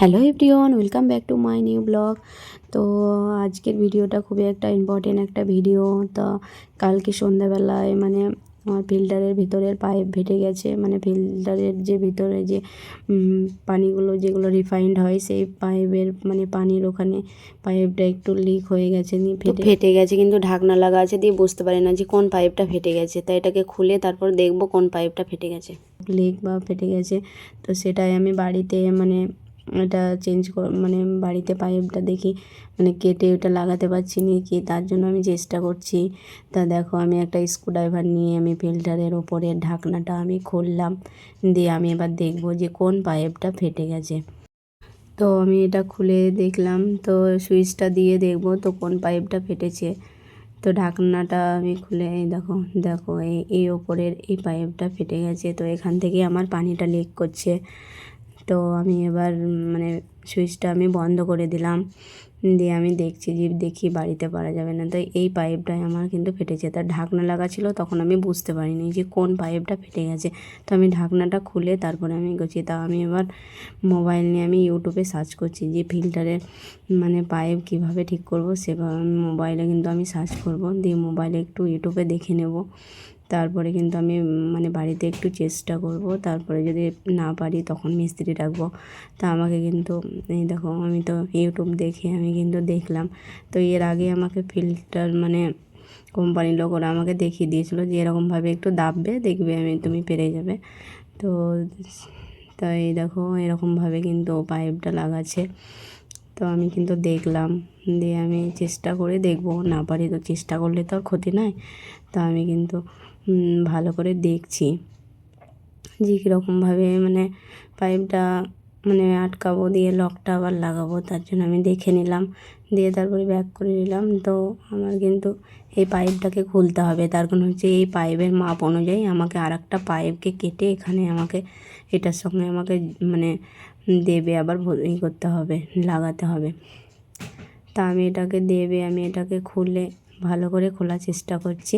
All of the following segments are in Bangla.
Hello everyone welcome back to my new vlog. তো আজকের ভিডিওটা খুবই একটা ইম্পর্টেন্ট একটা ভিডিও। তো কালকে সন্ধ্যাবেলায় মানে আমার ফিল্টারের ভিতরের পাইপ ফেটে গেছে। মানে ফিল্টারের যে ভিতরে যে পানিগুলো যেগুলো রিফাইন্ড হয় সেই পাইপের মানে পানির ওখানে পাইপটা একটু লিক হয়ে গেছে নিয়ে ফেটে ফেটে গেছে কিন্তু ঢাকনা লাগা আছে দিয়ে বুঝতে পারি না যে কোন পাইপটা ফেটে গেছে। তাই এটাকে খুলে তারপর দেখব কোন পাইপটা ফেটে গেছে। লিক বা ফেটে গেছে তো সেটাই আমি বাড়িতে মানে এটা চেঞ্জ মানে বাড়িতে পাইপটা দেখি মানে কেটে ওটা লাগাতে পারছি না, কি তার জন্য আমি চেষ্টা করছি। তা দেখো, আমি একটা স্ক্রুড্রাইভার নিয়ে আমি ফিল্টারের ওপরে ঢাকনাটা আমি খুললাম, দিয়ে আমি এবার দেখব যে কোন পাইপটা ফেটে গেছে। তো আমি এটা খুলে দেখলাম, তো সুইচটা দিয়ে দেখব তো কোন পাইপটা ফেটেছে। তো ঢাকনাটা আমি খুলে, এই দেখো দেখো, এই এই ওপরের এই পাইপটা ফেটে গেছে, তো এখান থেকে আমার পানিটা লিক করছে। তো আমি এবার মানে সুইচটা আমি বন্ধ করে দিলাম। দিয়ে আমি দেখছি যে দেখি বাড়িতে পারা যাবে না। তো এই পাইপটাই আমার কিন্তু ফেটেছে তার ঢাকনা লাগা ছিল, তখন আমি বুঝতে পারিনি যে কোন পাইপটা ফেটে গেছে। তো আমি ঢাকনাটা খুলে তারপরে আমি গেছি। তা আমি এবার মোবাইল নিয়ে আমি ইউটিউবে সার্চ করছি যে ফিল্টারের মানে পাইপ কীভাবে ঠিক করব সেভাবে আমি মোবাইলে কিন্তু আমি সার্চ করব। দিয়ে মোবাইলে একটু ইউটিউবে দেখে নেব। তারপরে কিন্তু আমি মানে বাড়িতে একটু চেষ্টা করব। তারপরে যদি না পারি তখন মিস্ত্রি ডাকবো। তা আমাকে কিন্তু, এই দেখো আমি তো ইউটিউব দেখে আমি কিন্তু দেখলাম। তো এর আগে আমাকে ফিল্টার মানে কোম্পানির লোক ওরা আমাকে দেখিয়ে দিয়েছিলো যে এরকমভাবে একটু দাববে, দেখবে আমি, তুমি পেরে যাবে। তো তাই দেখো এরকমভাবে কিন্তু পাইপটা লাগাচ্ছে। তো আমি কিন্তু দেখলাম, দিয়ে আমি চেষ্টা করে দেখব, না পারি তো চেষ্টা করলে তো আর ক্ষতি নয় তা আমি কিন্তু ভালো করে দেখছি যে কীরকমভাবে মানে পাইপটা মানে আটকাবো, দিয়ে লকটা আবার লাগাবো, তার জন্য আমি দেখে নিলাম। দিয়ে তারপরে ব্যাক করে নিলাম। তো আমার কিন্তু এই পাইপটাকে খুলতে হবে। তার কারণ হচ্ছে এই পাইপের মাপ অনুযায়ী আমাকে আর একটা পাইপকে কেটে এখানে আমাকে এটার সঙ্গে আমাকে মানে দেবে আবার ই করতে হবে, লাগাতে হবে। তা আমি এটাকে দেবে, আমি এটাকে খুলে ভালো করে খোলার চেষ্টা করছি।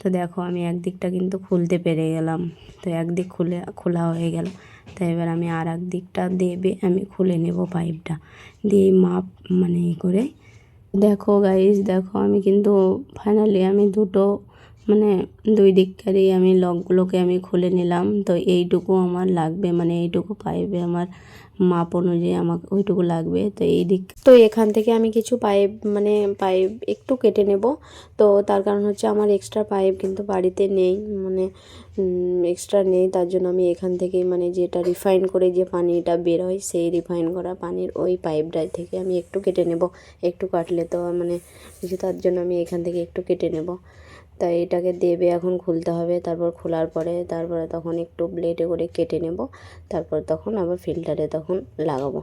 তো দেখো, আমি একদিকটা কিন্তু খুলতে পেরে গেলাম। তো একদিক খুলে, খোলা হয়ে গেল। তো এবার আমি আর দিকটা দেবে, আমি খুলে নেব পাইপটা। দিয়ে মাপ মানে করে। দেখো গাইস দেখো, আমি কিন্তু ফাইনালি আমি দুটো মানে দুই দিককারই আমি লকগুলোকে আমি খুলে নিলাম। তো এইটুকু আমার লাগবে মানে এইটুকু পাইপে আমার মাপ অনুযায়ী আমাকে ওইটুকু লাগবে। তো এই দিক, তো এখান থেকে আমি কিছু পাইপ মানে পাইপ একটু কেটে নেব। তো তার কারণ হচ্ছে আমার এক্সট্রা পাইপ কিন্তু বাড়িতে নেই মানে এক্সট্রা নেই। তার জন্য আমি এখান থেকে মানে যেটা রিফাইন করে যে পানিটা বেরোয় সেই রিফাইন করা পানির ওই পাইপটা থেকে আমি একটু কেটে নেব। একটু কাটলে তো মানে কিছু তার জন্য আমি এখান থেকে একটু কেটে নেব। তাই এটাকে দেবে এখন খুলতে হবে, তারপর খোলার পরে তারপরে তখন একটু ব্লেডে করে কেটে নেব, তারপর তখন আবার ফিল্টারে তখন লাগাবো।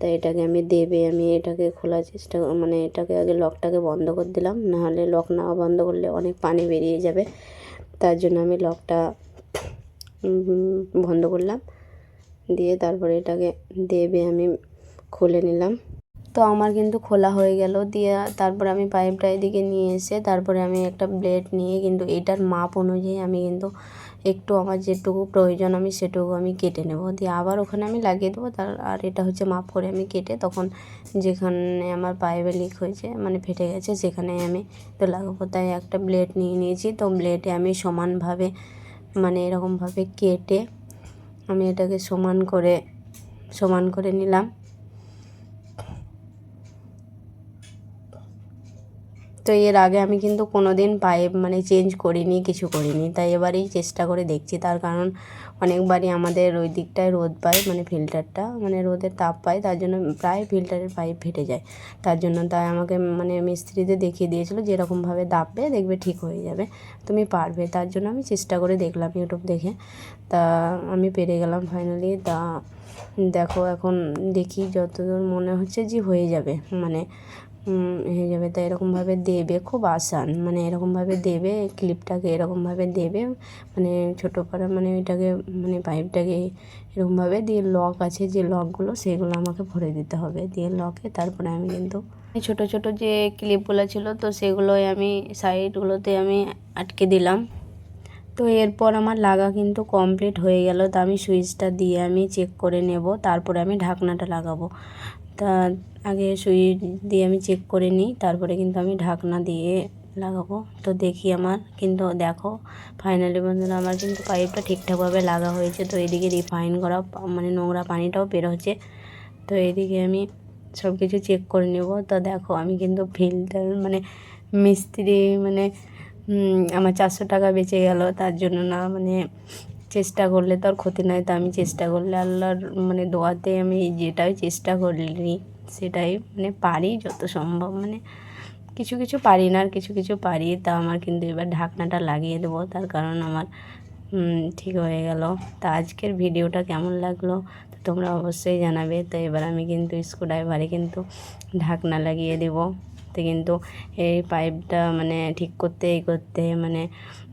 তাই এটাকে আমি দেবে, আমি এটাকে খোলার চেষ্টা মানে এটাকে আগে লকটাকে বন্ধ করে দিলাম, নাহলে লক না বন্ধ করলে অনেক পানি বেরিয়ে যাবে। তার জন্য আমি লকটা বন্ধ করলাম, দিয়ে তারপরে এটাকে দেবে আমি খুলে নিলাম। তো আমার কিন্তু খোলা হয়ে গেল। দিয়ে তারপরে আমি পাইপটা এদিকে নিয়ে এসে তারপরে আমি একটা ব্লেড নিয়ে কিন্তু এটার মাপ অনুযায়ী আমি কিন্তু একটু আমার যেটুকু প্রয়োজন আমি সেটুকু আমি কেটে নেব। দিয়ে আবার ওখানে আমি লাগিয়ে দেবো। তার আর এটা হচ্ছে মাপ করে আমি কেটে তখন যেখানে আমার পাইপে লিক হয়েছে মানে ফেটে গেছে, সেখানে আমি তো লাগাবো। তাই একটা ব্লেড নিয়ে নিয়েছি। তো ব্লেডে আমি সমানভাবে মানে এরকমভাবে কেটে আমি এটাকে সমান করে সমান করে নিলাম। তো এর আগে আমি কিন্তু কোনো দিন পাইপ মানে চেঞ্জ করিনি, কিছু করিনি। তাই এবারেই চেষ্টা করে দেখছি। তার কারণ অনেকবারই আমাদের ওই দিকটায় রোদ পায় মানে ফিল্টারটা মানে রোদের তাপ পায়, তার জন্য প্রায় ফিল্টারের পাইপ ফেটে যায়। তার জন্য তাই আমাকে মানে মিস্ত্রিতে দেখিয়ে দিয়েছিলো যেরকমভাবে দাপবে, দেখবে ঠিক হয়ে যাবে, তুমি পারবে। তার জন্য আমি চেষ্টা করে দেখলাম ইউটিউব দেখে। তা আমি পেরে গেলাম ফাইনালি তা দেখো এখন দেখি যতদূর মনে হচ্ছে যে হয়ে যাবে। মানে হয়ে যাবে তো এরকমভাবে দেবে, খুব আসান। মানে এরকমভাবে দেবে ক্লিপটাকে এরকমভাবে দেবে মানে ছোটো করে মানে ওইটাকে মানে পাইপটাকে এরকমভাবে দিয়ে লক আছে, যে লকগুলো সেগুলো আমাকে ভরে দিতে হবে। দিয়ে লকে তারপরে আমি কিন্তু ছোটো ছোটো যে ক্লিপগুলো ছিল, তো সেগুলোই আমি সাইডগুলোতে আমি আটকে দিলাম। তো এরপর আমার লাগা কিন্তু কমপ্লিট হয়ে গেল। তো আমি সুইচটা দিয়ে আমি চেক করে নেব, তারপরে আমি ঢাকনাটা লাগাবো। তা আগে সুইচ দিয়ে আমি চেক করে নিই, তারপরে কিন্তু আমি ঢাকনা দিয়ে লাগাবো। তো দেখি আমার কিন্তু দেখো ফাইনালি বন্ধুরা আমার কিন্তু পাইপটা ঠিকঠাকভাবে লাগা হয়েছে। তো এদিকে রিফাইন করা মানে নোংরা পানিটাও বের হচ্ছে। তো এদিকে আমি সব কিছু চেক করে নেব। তো দেখো, আমি কিন্তু ফিল্টার মানে মিস্ত্রি মানে আমার চারশো টাকা বেঁচে গেল। তার জন্য না মানে চেষ্টা করলে তো আর ক্ষতি নয়, তো আমি চেষ্টা করলে আল্লাহর মানে দোয়াতে আমি যেটাই চেষ্টা করি, সেটাই মানে পারি যত সম্ভব। মানে কিছু কিছু পারি না, আর কিছু কিছু পারি, তা আমার কিন্তু এবার ঢাকনাটা লাগিয়ে দেবো, তার কারণ আমার ঠিক হয়ে গেল। তা আজকের ভিডিওটা কেমন লাগল? তো তোমরা অবশ্যই জানাবে। তো এবার আমি কিন্তু স্ক্রুড্রাইভারে কিন্তু ঢাকনা লাগিয়ে দেবো। তো কিন্তু এই পাইপটা মানে ঠিক করতে এই করতে মানে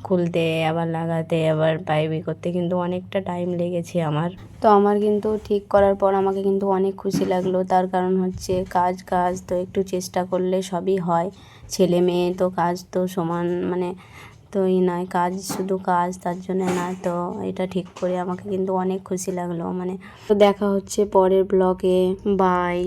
খুলতে, আবার লাগাতে, আবার পাইপ করতে কিন্তু অনেকটা টাইম লেগেছে আমার। তো আমার কিন্তু ঠিক করার পর আমাকে কিন্তু অনেক খুশি লাগল। তার কারণ হচ্ছে কাজ কাজ তো একটু চেষ্টা করলে সবই হয়। ছেলে মেয়ে তো কাজ তো সমান মানে তো ই নয়, কাজ শুধু কাজ, তার জন্য না। তো এটা ঠিক করে আমাকে কিন্তু অনেক খুশি লাগল। মানে তো দেখা হচ্ছে পরের ব্লগে বাই